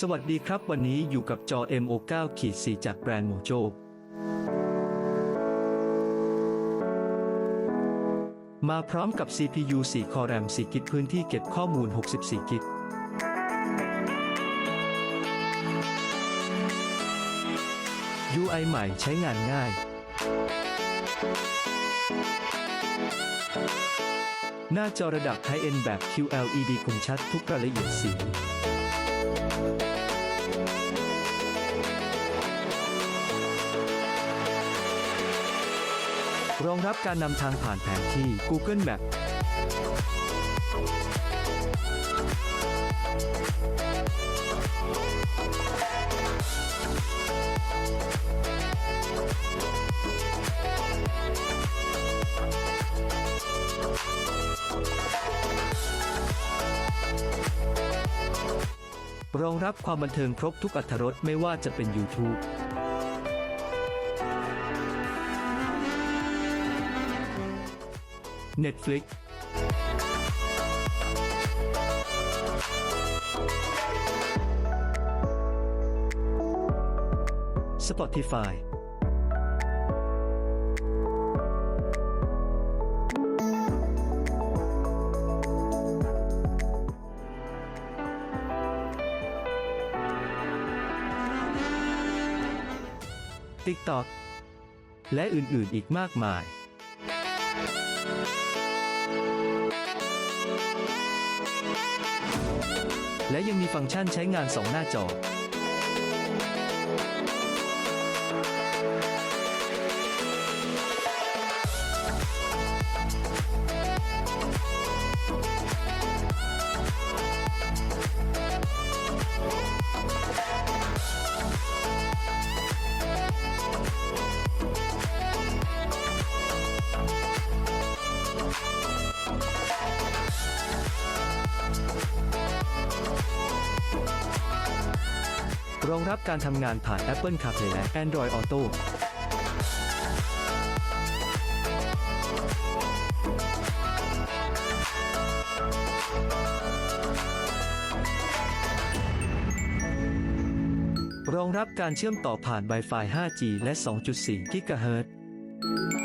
สวัสดีครับ วันนี้อยู่กับจอ MO9 ขีด4จากแบรนด์โมโจมาพร้อมกับ CPU 4 Core RAM 4กิกพื้นที่เก็บข้อมูล 64 กิก UI ใหม่ใช้งานง่าย หน้าจอระดับ High End แบบ QLED คมชัดทุกรายละเอียดสีรองรับการนำทางผ่านแผนที่ Google Map รองรับความบันเทิงครบทุกอรรรสไม่ว่าจะเป็น YouTube Netflix Spotify TikTok และอื่นๆอีกมากมาย และยังมีฟังก์ชันใช้งาน 2 หน้าจอ รองรับการทำงานผ่าน Apple CarPlay และ Android Auto รองรับการเชื่อมต่อผ่าน Wi-Fi 5G และ 2.4 GHz